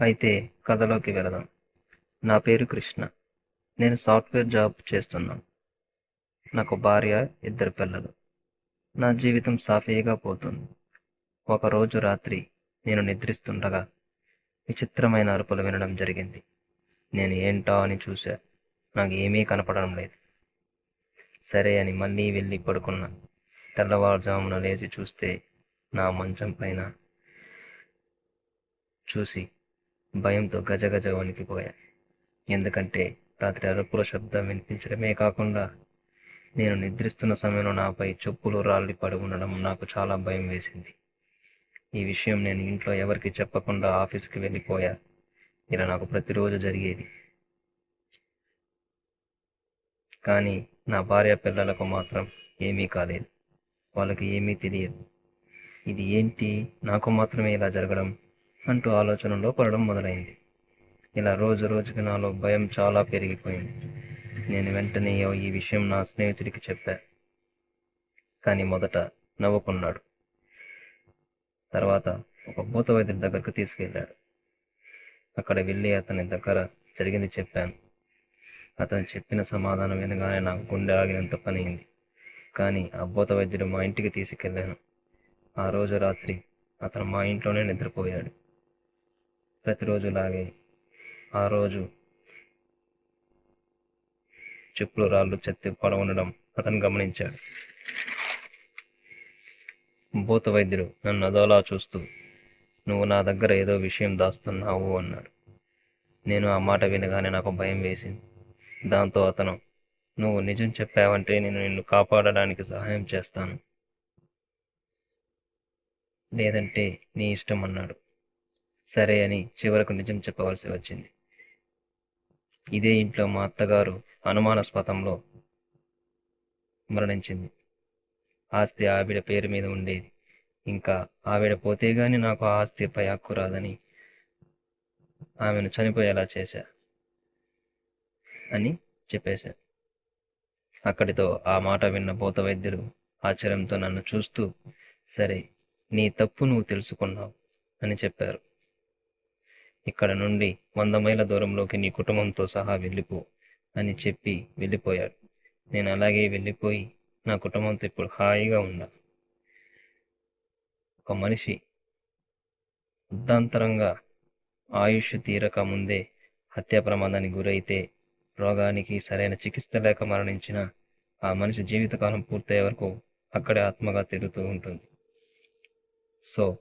అయితే కథలోకి వెళదాం. నా పేరు కృష్ణ. నేను సాఫ్ట్వేర్ జాబ్ చేస్తున్నాను నాకు భార్య ఇద్దరు పిల్లలు. నా జీవితం సాఫీగా పోతుంది. ఒకరోజు రాత్రి నేను నిద్రిస్తుండగా విచిత్రమైన అరుపులు వినడం జరిగింది. నేను ఏంటో అని చూశా. నాకు ఏమీ కనపడడం లేదు. సరే అని మళ్ళీ వెళ్ళి పడుకున్నా. తెల్లవారుజామున లేచి చూస్తే నా మంచం పైన చూసి భయంతో గజగజ వణికిపోయా ఎందుకంటే రాత్రి అరుపుల శబ్దం వినిపించడమే కాకుండా నేను నిద్రిస్తున్న సమయంలో నాపై చెప్పులు రాళ్ళి పడి ఉండడం నాకు చాలా భయం వేసింది. ఈ విషయం నేను ఇంట్లో ఎవరికి చెప్పకుండా ఆఫీస్కి వెళ్ళిపోయా. ఇలా నాకు ప్రతిరోజు జరిగేది. కానీ నా భార్య పిల్లలకు మాత్రం ఏమీ కాలేదు. వాళ్ళకి ఏమీ తెలియదు. ఇది ఏంటి? నాకు మాత్రమే ఇలా జరగడం అంటూ ఆలోచనలో పడడం మొదలైంది. ఇలా రోజు రోజుకి నాలో భయం చాలా పెరిగిపోయింది. నేను వెంటనే ఈ విషయం నా స్నేహితుడికి చెప్పా. కానీ మొదట నవ్వుకున్నాడు. తర్వాత ఒక భూత వైద్యుడి దగ్గరకు తీసుకెళ్ళాడు. అక్కడ వెళ్ళి అతని దగ్గర జరిగింది చెప్పాను. అతను చెప్పిన సమాధానం వినగానే నాకు గుండె ఆగినంత పనియింది కానీ ఆ భూత వైద్యుడు మా ఇంటికి తీసుకెళ్ళాను. ఆ రోజు రాత్రి అతను మా ఇంట్లోనే నిద్రపోయాడు. ప్రతిరోజులాగే ఆ రోజు చెప్పులు రాళ్ళు చెత్తి పడవుండడం అతను గమనించాడు. భూత వైద్యుడు నన్ను అదోలా చూస్తూ నువ్వు నా దగ్గర ఏదో విషయం దాస్తున్నావు అన్నాడు. నేను ఆ మాట వినగానే నాకు భయం వేసింది. దాంతో అతను నువ్వు నిజం చెప్పావంటే నేను నిన్ను కాపాడడానికి సహాయం చేస్తాను. లేదంటే నీ ఇష్టం అన్నాడు. సరే అని చివరకు నిజం చెప్పవలసి వచ్చింది. ఇదే ఇంట్లో మా అత్తగారు అనుమానాస్పదంలో మరణించింది. ఆస్తి ఆవిడ పేరు మీద ఉండేది. ఇంకా ఆవిడ పోతే గాని నాకు ఆ ఆస్తిపై హక్కు రాదని ఆమెను చనిపోయేలా చేశా అని చెప్పేశా. అక్కడితో ఆ మాట విన్న భూత వైద్యుడు ఆశ్చర్యంతో నన్ను చూస్తూ సరే నీ తప్పు నువ్వు తెలుసుకున్నావు అని చెప్పారు. ఇక్కడ నుండి వంద మైళ్ళ దూరంలోకి నీ కుటుంబంతో సహా వెళ్ళిపో అని చెప్పి వెళ్ళిపోయాడు. నేను అలాగే వెళ్ళిపోయి నా కుటుంబంతో ఇప్పుడు హాయిగా ఉన్నా ఒక మనిషి ఉద్దాంతరంగా ఆయుష్ తీరక ముందే హత్యా ప్రమాదానికి గురైతే రోగానికి సరైన చికిత్స లేక మరణించిన ఆ మనిషి జీవితకాలం పూర్తయ్యే వరకు అక్కడే ఆత్మగా తిరుగుతూ ఉంటుంది. సో